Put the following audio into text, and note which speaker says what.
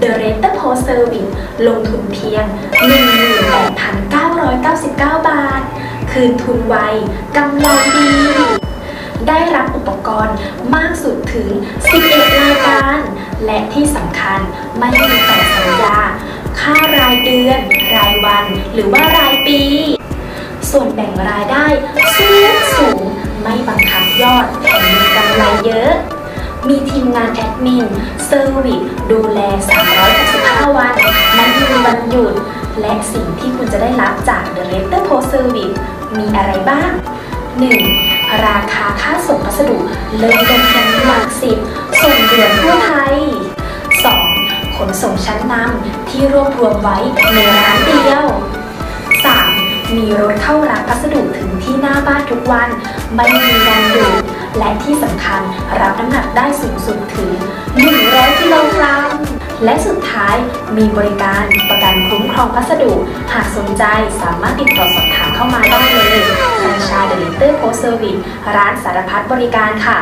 Speaker 1: The r a t e r Post Service ลงทุนเพียง 18,999 บาท คืนทุนไวกำไรดี ได้รับอุปกรณ์มากสุดถึง 11 รายการ และที่สำคัญไม่มีแต่สัญญา ค่ารายเดือน รายวัน หรือว่ารายปี ส่วนแบ่งรายได้สูงสูงไม่บังคับยอดแถมมีกำไรเยอะ มีทีมงานแอดมินเซอร์วิสดูแล 365 วันไม่มีวันหยุด และสิ่งที่คุณจะได้รับจาก The r e t e r Post Service มีอะไรบ้าง 1. ราคาค่าส่งพัสดุ เริ่มต้นเพียงหลักสิบส่งด่วนทั่วไทย 2. ขนส่งชั้นนำที่รวบรวมไว้ในร้านเดียว 3. มีรถเข้ารับพัสดุถึงที่หน้าบ้านทุกวัน ไม่มีวันหยุด และที่สำคัญรับน้ำหนักได้สูงสุดถึง 100 กิโลกรัม และสุดท้ายมีบริการประกันคุ้มครองพัสดุ หากสนใจสามารถติดต่อสอบถามเข้ามาได้เลยทางชาเดลิเตอร์โพสเซอร์วิสร้านสารพัดบริการค่ะ